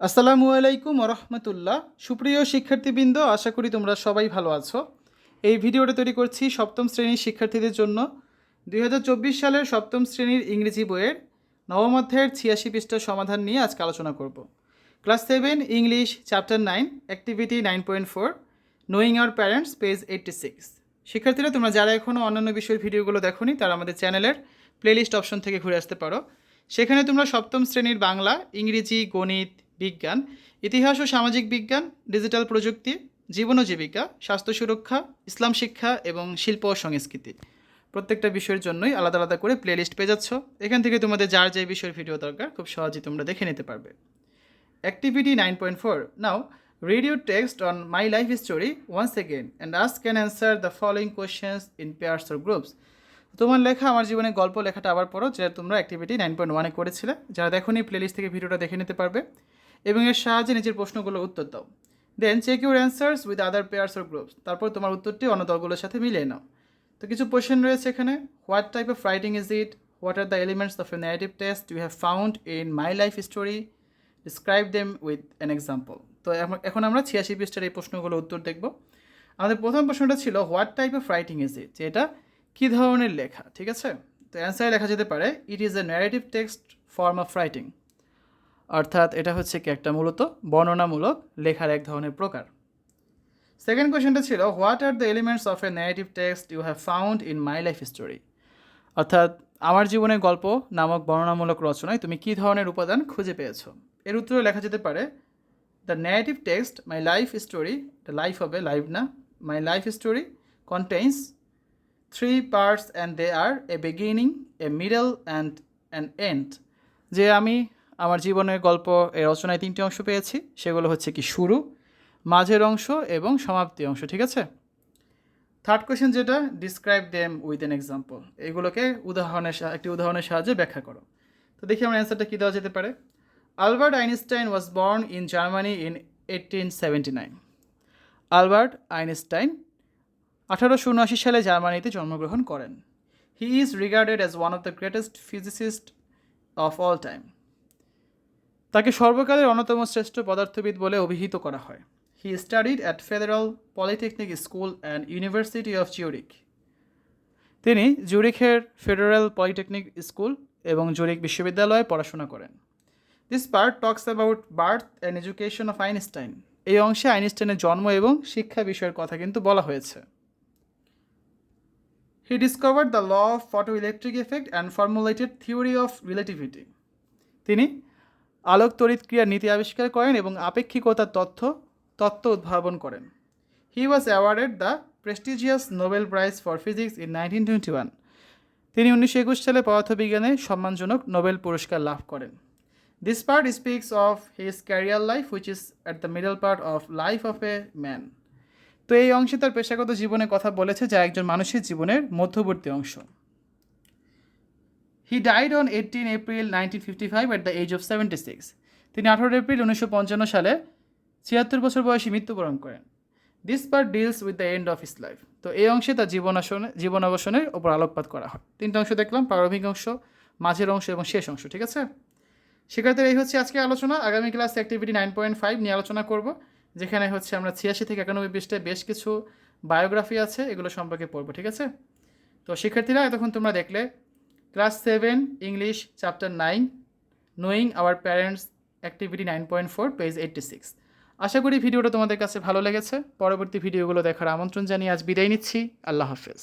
আসসালামু আলাইকুম রহমতুল্লাহ সুপ্রিয় শিক্ষার্থীবৃন্দ, আশা করি তোমরা সবাই ভালো আছো। এই ভিডিওটা তৈরি করছি সপ্তম শ্রেণির শিক্ষার্থীদের জন্য। দুই হাজার চব্বিশ সালের সপ্তম শ্রেণির ইংরেজি বইয়ের নবম অধ্যায়ের ছিয়াশি পৃষ্ঠার সমাধান নিয়ে আজকে আলোচনা করব। Class seven, English, chapter nine, activity nine point four knowing our parents page eighty six শিক্ষার্থীরা, তোমরা যারা এখনও অন্যান্য বিষয়ের ভিডিওগুলো দেখোনি, তারা আমাদের চ্যানেলের প্লেলিস্ট অপশন থেকে ঘুরে আসতে পারো। সেখানে তোমরা সপ্তম শ্রেণির বাংলা, ইংরেজি, গণিত বিজ্ঞান ইতিহাস ও সামাজিক বিজ্ঞান ডিজিটাল প্রযুক্তি জীবন ও জীবিকা স্বাস্থ্য সুরক্ষা ইসলাম শিক্ষা এবং শিল্প ও সংস্কৃতি। প্রত্যেকটা বিষয়ের জন্যই আলাদা আলাদা করে প্লেলিস্ট পেয়ে যাচ্ছ। এখান থেকে তোমাদের যার যে বিষয়ের ভিডিও দরকার খুব সহজেই তোমরা দেখে নিতে পারবে। Activity 9.4 Now, read your text on My Life Story once again and ask and answer the following questions in pairs or. তোমার লেখা আমার জীবনে গল্প লেখাটা আবার পড়ো যেটা তোমরা অ্যাক্টিভিটি নাইন পয়েন্ট ওয়ানে করেছিলে। যারা দেখোনি প্লেলিস্ট থেকে ভিডিওটা দেখে নিতে পারবে। এবং এর সাহায্যে নিজের প্রশ্নগুলোর উত্তর দাও। Then check your answers with other pairs or groups তারপর তোমার উত্তরটি অন্য দলগুলোর সাথে মিলিয়ে নাও। তো কিছু কোয়েশ্চেন রয়েছে এখানে। What type of writing is it what are the elements of a negative test you have found in my life story describe them with an example তো এখন- এখন আমরা ছিয়াশি পৃষ্ঠার এই প্রশ্নগুলো উত্তর দেখব। আমাদের প্রথম প্রশ্নটা ছিল what type of writing is it যে এটা কী ধরনের লেখা? ঠিক আছে? তো অ্যান্সারে লেখা যেতে পারে it is a narrative text form of writing অর্থাৎ এটা হচ্ছে কি একটা মূলত বর্ণনামূলক লেখার এক ধরনের প্রকার। সেকেন্ড কোয়েশ্চেনটা ছিল what are the elements of a negative text you have found in my life story অর্থাৎ, আমার জীবনের গল্প নামক বর্ণনামূলক রচনায় তুমি কী ধরনের উপাদান খুঁজে পেয়েছ? এর উত্তরে লেখা যেতে পারে the negative text my life story the life হবে লাইভ না my life story contains three parts and they are a beginning a middle and an end যে আমি আমার জীবনের গল্প এই রচনায় তিনটি অংশ পেয়েছি। সেগুলো হচ্ছে কি শুরু, মাঝের অংশ এবং সমাপ্তি অংশ, ঠিক আছে? থার্ড কোয়েশ্চেন যেটা describe them with an example এগুলোকে উদাহরণের একটি উদাহরণের সাহায্যে ব্যাখ্যা করো। তো দেখি আমার অ্যান্সারটা কী দেওয়া যেতে পারে। Albert Einstein was born in Germany in eighteen seventy nine Albert Einstein আঠারোশো উনআশি সালে জার্মানিতে জন্মগ্রহণ করেন। He is regarded as one of the greatest physicist of all time তাকে সর্বকালের অন্যতম শ্রেষ্ঠ পদার্থবিদ বলে অভিহিত করা হয়। He studied at federal polytechnic school and university of Zurich তিনি জুরিখের ফেডারেল পলিটেকনিক স্কুল এবং জুরিক বিশ্ববিদ্যালয়ে পড়াশোনা করেন। This part talks about birth and education of Einstein এই অংশে আইনস্টাইনের জন্ম এবং শিক্ষা বিষয়ের কথা কিন্তু বলা হয়েছে। He discovered the law of photo electric effect and formulated theory of relativity তিনি আলোক তড়িৎ ক্রিয়ার নীতি আবিষ্কার করেন এবং আপেক্ষিকতার তথ্য, তত্ত্ব উদ্ভাবন করেন। He was awarded the prestigious Nobel prize for physics in nineteen twenty one তিনি উনিশশো একুশ সালে পদার্থবিজ্ঞানে সম্মানজনক নোবেল পুরস্কার লাভ করেন। This part speaks of his career life which is at the middle part of life of a man তো এই অংশে তার পেশাগত জীবনের কথা বলেছে, যা একজন মানুষের জীবনের মধ্যবর্তী অংশ। He died on eighteen April nineteen fifty five at the age of seventy six তিনি আঠারো এপ্রিল উনিশশো পঞ্চান্ন সালে ছিয়াত্তর বছর বয়সে মৃত্যুবরণ করেন। This part deals with the end of his life তো এই অংশে তার জীবন আসনে জীবন অবসানের ওপর আলোকপাত করা হয়। তিনটা অংশ দেখলাম, প্রারম্ভিক অংশ, মাঝের অংশ এবং শেষ অংশ, ঠিক আছে? শিক্ষার্থীর, এই হচ্ছে আজকে আলোচনা। আগামী class activity nine point five নিয়ে আলোচনা করব, যেখানে হচ্ছে আমরা ছিয়াশি থেকে একানব্বই পৃষ্ঠায় বেশ কিছু বায়োগ্রাফি আছে, এগুলো সম্পর্কে পড়ব, ঠিক আছে? তো শিক্ষার্থীরা, এতক্ষণ তোমরা দেখলে class seven, English chapter nine knowing our parents activity nine point four page eighty six আশা করি ভিডিওটা তোমাদের কাছে ভালো লেগেছে। পরবর্তী ভিডিওগুলো দেখার আমন্ত্রণ জানিয়ে আজ বিদায় নিচ্ছি। আল্লাহ হাফেজ।